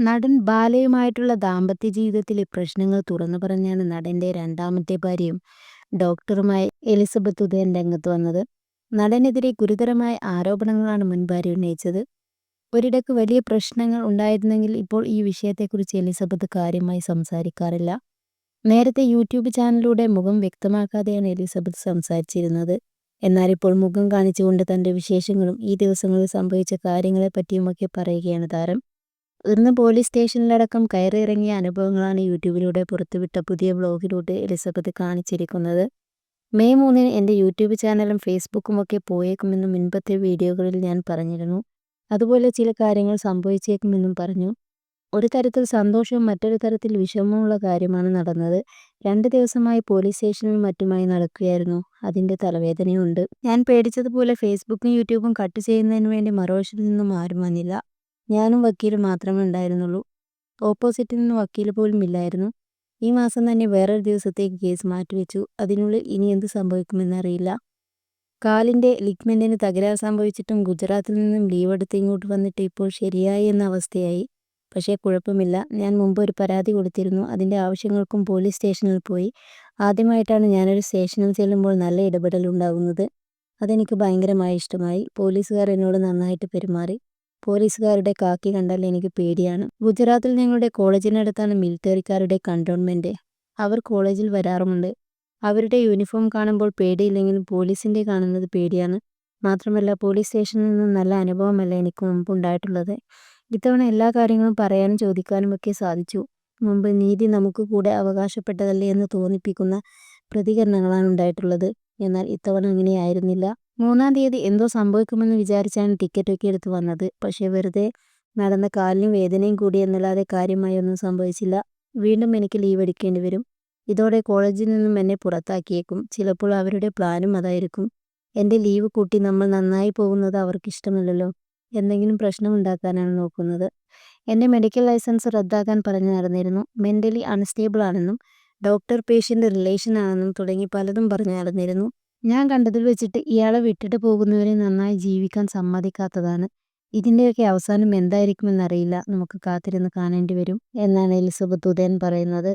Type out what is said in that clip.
നടൻ ബാലയുമായിട്ടുള്ള ദാമ്പത്യ ജീവിതത്തിലെ പ്രശ്നങ്ങൾ തുറന്നു പറഞ്ഞാണ് നടന്റെ രണ്ടാമത്തെ ഭാര്യയും ഡോക്ടറുമായി എലിസബത്ത് ഉദയൻ രംഗത്ത് വന്നത്. നടനെതിരെ ഗുരുതരമായ ആരോപണങ്ങളാണ് മുൻ ഭാര്യ ഉന്നയിച്ചത്. ഒരിടക്ക് വലിയ പ്രശ്നങ്ങൾ ഉണ്ടായിരുന്നെങ്കിൽ ഇപ്പോൾ ഈ വിഷയത്തെക്കുറിച്ച് എലിസബത്ത് കാര്യമായി സംസാരിക്കാറില്ല. നേരത്തെ യൂട്യൂബ് ചാനലിലൂടെ മുഖം വ്യക്തമാക്കാതെയാണ് എലിസബത്ത് സംസാരിച്ചിരുന്നത്. എന്നാൽ ഇപ്പോൾ മുഖം കാണിച്ചുകൊണ്ട് തന്റെ വിശേഷങ്ങളും ഈ ദിവസങ്ങളിൽ സംഭവിച്ച കാര്യങ്ങളെപ്പറ്റിയുമൊക്കെ പറയുകയാണ് താരം. ഇന്ന് പോലീസ് സ്റ്റേഷനിലടക്കം കയറിയിറങ്ങിയ അനുഭവങ്ങളാണ് യൂട്യൂബിലൂടെ പുറത്തുവിട്ട പുതിയ വ്ളോഗിലൂടെ എലിസബത്ത് കാണിച്ചിരിക്കുന്നത്. മെയ് മൂന്നിന് എന്റെ യൂട്യൂബ് ചാനലും ഫേസ്ബുക്കും ഒക്കെ പോയേക്കുമെന്ന് മുൻപത്തെ വീഡിയോകളിൽ ഞാൻ പറഞ്ഞിരുന്നു. അതുപോലെ ചില കാര്യങ്ങൾ സംഭവിച്ചേക്കുമെന്നും പറഞ്ഞു. ഒരു തരത്തിൽ സന്തോഷവും മറ്റൊരു തരത്തിൽ വിഷമമുള്ള കാര്യമാണ് നടന്നത്. രണ്ട് ദിവസമായി പോലീസ് സ്റ്റേഷനിലും മറ്റുമായി നടക്കുകയായിരുന്നു. അതിന്റെ തലവേദനയുണ്ട്. ഞാൻ പേടിച്ചതുപോലെ ഫേസ്ബുക്കും യൂട്യൂബും കട്ട് ചെയ്യുന്നതിന് വേണ്ടി മറുവശത്തു നിന്നും ആരും വന്നില്ല. ഞാനും വക്കീലും മാത്രമേ ഉണ്ടായിരുന്നുള്ളൂ. ഓപ്പോസിറ്റിൽ നിന്ന് വക്കീൽ പോലും ഇല്ലായിരുന്നു. ഈ മാസം തന്നെ വേറൊരു ദിവസത്തേക്ക് കേസ് മാറ്റിവെച്ചു. അതിനുള്ളിൽ ഇനി എന്ത് സംഭവിക്കുമെന്നറിയില്ല. കാലിന്റെ ലിഗ്മെന്റിന് തകരാർ സംഭവിച്ചിട്ടും ഗുജറാത്തിൽ നിന്നും ലീവ് എടുത്ത് ഇങ്ങോട്ട് വന്നിട്ട് ഇപ്പോൾ ശരിയായി എന്ന അവസ്ഥയായി. പക്ഷേ കുഴപ്പമില്ല. ഞാൻ മുമ്പ് ഒരു പരാതി കൊടുത്തിരുന്നു. അതിന്റെ ആവശ്യങ്ങൾക്കും പോലീസ് സ്റ്റേഷനിൽ പോയി. ആദ്യമായിട്ടാണ് ഞാനൊരു സ്റ്റേഷനിൽ ചെല്ലുമ്പോൾ നല്ല ഇടപെടൽ ഉണ്ടാകുന്നത് അതെനിക്ക് ഭയങ്കരമായി ഇഷ്ടമായി. പോലീസുകാർ എന്നോട് നന്നായിട്ട് പെരുമാറി. പോലീസുകാരുടെ കാക്കി കണ്ടാൽ എനിക്ക് പേടിയാണ്. ഗുജറാത്തിൽ ഞങ്ങളുടെ കോളേജിനടുത്താണ് മിലിറ്ററിക്കാരുടെ കണ്ടോൺമെന്റ്. അവർ കോളേജിൽ വരാറുമുണ്ട്. അവരുടെ യൂണിഫോം കാണുമ്പോൾ പേടിയില്ലെങ്കിലും പോലീസിന്റെ കാണുന്നത് പേടിയാണ്. മാത്രമല്ല പോലീസ് സ്റ്റേഷനിൽ നിന്ന് നല്ല അനുഭവമല്ല എനിക്ക് മുമ്പ് ഉണ്ടായിട്ടുള്ളത്. ഇത്തവണ എല്ലാ കാര്യങ്ങളും പറയാനും ചോദിക്കാനും ഒക്കെ സാധിച്ചു. മുമ്പ് നീതി നമുക്ക് കൂടെ അവകാശപ്പെട്ടതല്ലേ എന്ന് തോന്നിപ്പിക്കുന്ന പ്രതികരണങ്ങളാണ് ഉണ്ടായിട്ടുള്ളത്. എന്നാൽ ഇത്തവണ അങ്ങനെയായിരുന്നില്ല മൂന്നാം തീയതി എന്തോ സംഭവിക്കുമെന്ന് വിചാരിച്ചാണ് ടിക്കറ്റൊക്കെ എടുത്ത് വന്നത്. പക്ഷേ വെറുതെ നടന്ന കാലിനും വേദനയും കൂടി എന്നല്ലാതെ കാര്യമായി ഒന്നും സംഭവിച്ചില്ല. വീണ്ടും എനിക്ക് ലീവ് എടുക്കേണ്ടി വരും. ഇതോടെ കോളേജിൽ നിന്നും എന്നെ പുറത്താക്കിയേക്കും. ചിലപ്പോൾ അവരുടെ പ്ലാനും അതായിരിക്കും. എന്റെ ലീവ് കൂട്ടി നമ്മൾ നന്നായി പോകുന്നത് അവർക്ക് ഇഷ്ടമല്ലല്ലോ. എന്തെങ്കിലും പ്രശ്നം ഉണ്ടാക്കാനാണ് നോക്കുന്നത്. എന്റെ മെഡിക്കൽ ലൈസൻസ് റദ്ദാക്കാൻ പറഞ്ഞു നടന്നിരുന്നു. മെന്റലി അൺസ്റ്റേബിൾ ആണെന്നും ഡോക്ടർ പേഷ്യന്റ് റിലേഷൻ ആണെന്നും തുടങ്ങി പലതും പറഞ്ഞു നടന്നിരുന്നു ഞാൻ കണ്ടതിൽ വെച്ചിട്ട് ഇയാളെ വിട്ടിട്ട് പോകുന്നവരെ നന്നായി ജീവിക്കാൻ സമ്മതിക്കാത്തതാണ്. ഇതിന്റെയൊക്കെ അവസാനം എന്തായിരിക്കുമെന്നറിയില്ല. നമുക്ക് കാത്തിരുന്ന് കാണേണ്ടി വരും എന്നാണ് എലിസബത്ത് ഉദയൻ പറയുന്നത്.